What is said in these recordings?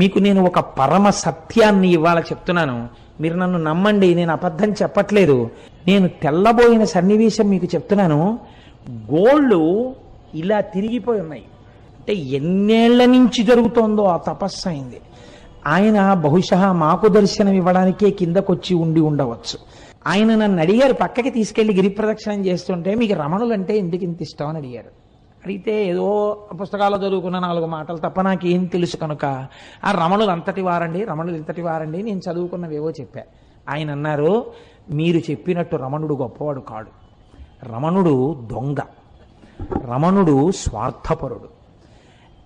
మీకు నేను ఒక పరమ సత్యాన్ని ఇవాళ చెప్తున్నాను. మీరు నన్ను నమ్మండి నేను అబద్ధం చెప్పట్లేదు. నేను తెల్లబోయిన సన్నివేశం మీకు చెప్తున్నాను. గోళ్ళు ఇలా తిరిగిపోయి ఉన్నాయి. అంటే ఎన్నేళ్ళ నుంచి జరుగుతోందో ఆ తపస్సు అయింది. ఆయన బహుశా మాకు దర్శనం ఇవ్వడానికే కిందకొచ్చి ఉండి ఉండవచ్చు. ఆయన నన్ను అడిగారు పక్కకి తీసుకెళ్ళి గిరి ప్రదక్షిణం చేస్తుంటే మీకు రమణులంటే ఎందుకు ఇంత ఇష్టం? అని అడిగారు. అడిగితే ఏదో పుస్తకాల్లో చదువుకున్న నాలుగు మాటలు తప్ప నాకేం తెలుసు కనుక ఆ రమణులు అంతటి వారండి రమణులు ఇంతటి వారండి నేను చదువుకున్నవేవో చెప్పా. ఆయన అన్నారు మీరు చెప్పినట్టు రమణుడు గొప్పవాడు కాడు. రమణుడు దొంగ. రమణుడు స్వార్థపరుడు.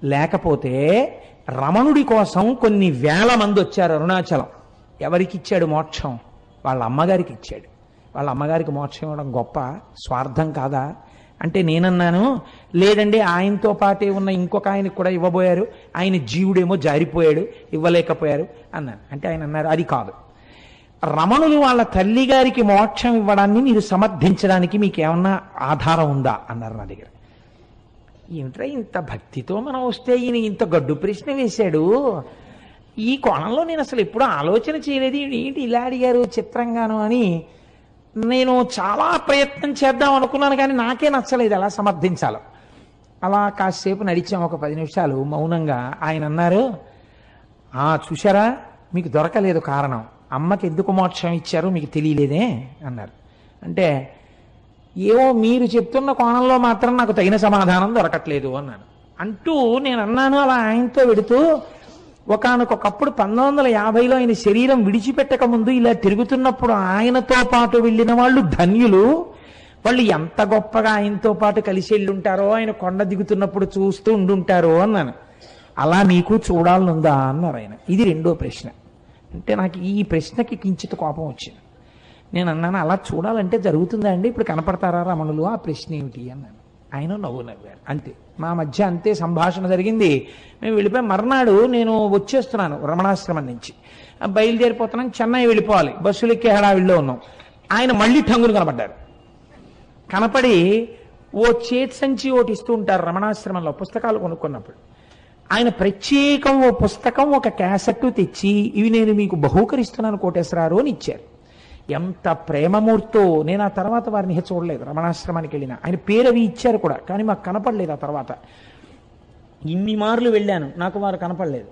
లేకపోతే రమణుడి కోసం కొన్ని వేల మంది వచ్చారు అరుణాచలం. ఎవరికి ఇచ్చాడు మోక్షం? వాళ్ళ అమ్మగారికి ఇచ్చాడు. వాళ్ళ అమ్మగారికి మోక్షం ఇవ్వడం గొప్ప స్వార్థం కాదా? అంటే నేనన్నాను లేదండి ఆయనతో పాటే ఉన్న ఇంకొక ఆయనకు కూడా ఇవ్వబోయారు. ఆయన జీవుడేమో జారిపోయాడు ఇవ్వలేకపోయారు అన్నాను అంటే ఆయన అన్నారు అది కాదు. రమణులు వాళ్ళ తల్లి గారికి మోక్షం ఇవ్వడాన్ని మీరు సమర్థించడానికి మీకు ఏమన్నా ఆధారం ఉందా? అన్నారు నా దగ్గర. ఏమిట్రా ఇంత భక్తితో మనం వస్తే ఈయన ఇంత గడ్డు ప్రశ్న వేశాడు? ఈ కోణంలో నేను అసలు ఎప్పుడూ ఆలోచన చేయలేదు. ఏంటి ఇలా అడిగారు చిత్రంగాను అని? నేను చాలా ప్రయత్నం చేద్దాం అనుకున్నాను కానీ నాకే నచ్చలేదు ఎలా సమర్థించాలో. అలా కాసేపు నడిచాం ఒక పది నిమిషాలు. మౌనంగా ఆయన అన్నారు "ఆ, చూశారా? మీకు దొరకలేదు కారణం. అమ్మకి ఎందుకు మోక్షం ఇచ్చారో మీకు తెలియలేదే అన్నారు. అంటే ఏవో మీరు చెప్తున్న కోణంలో మాత్రం నాకు తగిన సమాధానం దొరకట్లేదు అన్నాను. అంటూ నేను అన్నాను అలా ఆయనతో వెడుతూ ఒకనకొకప్పుడు పంతొమ్మిది వందల యాభైలో ఆయన శరీరం విడిచిపెట్టక ముందు ఇలా తిరుగుతున్నప్పుడు ఆయనతో పాటు వెళ్ళిన వాళ్ళు ధన్యులు. వాళ్ళు ఎంత గొప్పగా ఆయనతో పాటు కలిసి వెళ్ళుంటారో ఆయన కొండ దిగుతున్నప్పుడు చూస్తూ ఉండుంటారో అన్నాను. అలా మీకు చూడాలనుందా అన్నారు ఆయన. ఇది రెండో ప్రశ్న. అంటే నాకు ఈ ప్రశ్నకి కించిత కోపం వచ్చింది. నేను అన్నాను అలా చూడాలంటే జరుగుతుందా అండి? ఇప్పుడు కనపడతారా రమణులు? ఆ ప్రశ్న ఏమిటి అన్నాను. ఆయన నవ్వు నవ్వారు అంతే. మా మధ్య అంతే సంభాషణ జరిగింది. మేము వెళ్ళిపోయి. మర్నాడు నేను వచ్చేస్తున్నాను రమణాశ్రమం నుంచి. బయలుదేరిపోతున్నాను చెన్నై వెళ్ళిపోవాలి. బస్సులు ఎక్కే హడావిడిలో ఉన్నాం. ఆయన మళ్ళీ ఠంగులు కనపడ్డారు కనపడి ఓ చేతి సంచి ఒకటి ఇస్తూ ఉంటారు రమణాశ్రమంలో పుస్తకాలు కొనుక్కున్నప్పుడు. ఆయన ప్రత్యేకం ఓ పుస్తకం ఒక క్యాసెట్ తెచ్చి ఇవి నేను మీకు బహూకరిస్తున్నాను కోటేశ్వరారు అని ఇచ్చారు. ఎంత ప్రేమమూర్తో నేను ఆ తర్వాత వారిని చూడలేదు రమణాశ్రమానికి వెళ్ళిన. ఆయన పేరు అవి ఇచ్చారు కూడా కానీ మాకు కనపడలేదు ఆ తర్వాత. ఇన్ని మార్లు వెళ్ళాను నాకు వారు కనపడలేదు.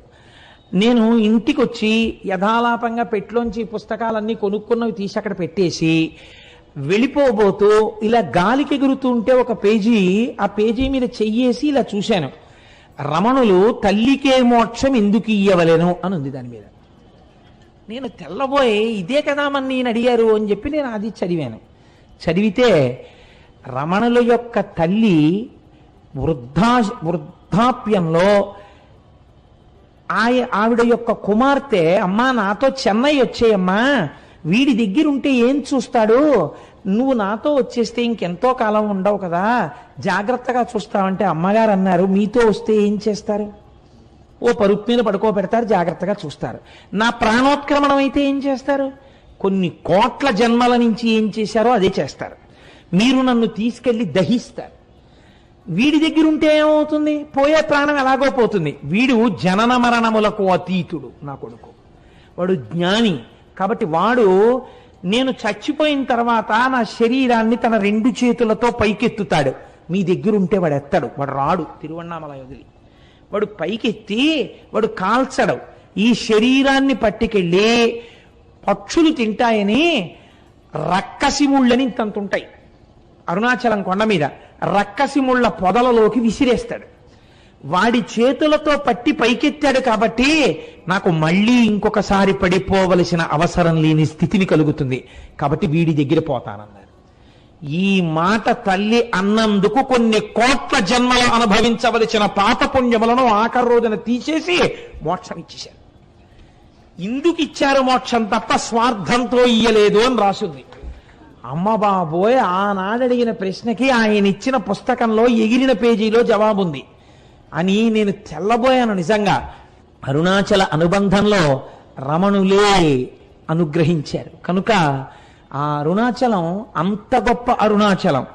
నేను ఇంటికి వచ్చి యథాలాపంగా పెట్లోంచి పుస్తకాలన్నీ కొనుక్కున్నవి తీసి అక్కడ పెట్టేసి వెళ్ళిపోబోతూ ఇలా గాలికి ఎగురుతుంటే ఒక పేజీ ఆ పేజీ మీద చెయ్యేసి ఇలా చూశాను. రమణులు తల్లికే మోక్షం ఎందుకు ఇయ్యవలేను అని ఉంది దాని మీద. నేను తెల్లబోయి ఇదే కదా మన నేను అడిగారు అని చెప్పి నేను అది చదివాను. చదివితే రమణుల యొక్క తల్లి వృద్ధా వృద్ధాప్యంలో ఆయ ఆవిడ యొక్క కుమార్తె అమ్మా నాతో చెన్నై వచ్చేయమ్మా వీడి దగ్గర ఉంటే ఏం చూస్తాడు? నువ్వు నాతో వచ్చేస్తే ఇంకెంతో కాలం ఉండవు కదా జాగ్రత్తగా చూస్తావంటే అమ్మగారు అన్నారు మీతో వస్తే ఏం చేస్తారు? ఓ పరుపు మీద పడుకోబెడతారు జాగ్రత్తగా చూస్తారు. నా ప్రాణోత్క్రమణం అయితే ఏం చేస్తారు? కొన్ని కోట్ల జన్మల నుంచి ఏం చేశారో అదే చేస్తారు. మీరు నన్ను తీసుకెళ్ళి దహిస్తారు. వీడి దగ్గర ఉంటే ఏమవుతుంది? పోయే ప్రాణం ఎలాగో పోతుంది. వీడు జనన మరణములకు అతీతుడు నా కొడుకు. వాడు జ్ఞాని. కాబట్టి వాడు నేను చచ్చిపోయిన తర్వాత నా శరీరాన్ని తన రెండు చేతులతో పైకెత్తుతాడు. మీ దగ్గర ఉంటే వాడు ఎత్తాడు. వాడు రాడు. తిరువన్నామల వదిలి. వాడు పైకెత్తి వాడు కాల్చడం. ఈ శరీరాన్ని పట్టుకెళ్ళి పక్షులు తింటాయని రక్కసిముళ్ళని ఇంతంత ఉంటాయి అరుణాచలం కొండ మీద రక్కసిముళ్ళ పొదలలోకి విసిరేస్తాడు. వాడి చేతులతో పట్టి పైకెత్తాడు కాబట్టి నాకు మళ్ళీ ఇంకొకసారి పడిపోవలసిన అవసరం లేని స్థితిని కలుగుతుంది. కాబట్టి వీడి దగ్గర పోతానన్నారు ఈ మాట తల్లి అన్నందుకు కొన్ని కోట్ల జన్మలు అనుభవించవలసిన పాపపుణ్యములను ఆఖరి రోజున తీసేసి మోక్షం ఇచ్చేశారు. ఇందుకు ఇచ్చారు మోక్షం తప్ప స్వార్థంతో ఇయ్యలేదు అని రాసింది. అమ్మ బాబోయ్ ఆనాడు అడిగిన ప్రశ్నకి ఆయన ఇచ్చిన పుస్తకంలో ఎగిరిన పేజీలో జవాబుంది అని నేను తెల్లబోయాను నిజంగా. అరుణాచల అనుబంధంలో రమణులే అనుగ్రహించారు. కనుక ఆ అరుణాచలం అంత గొప్ప అరుణాచలం.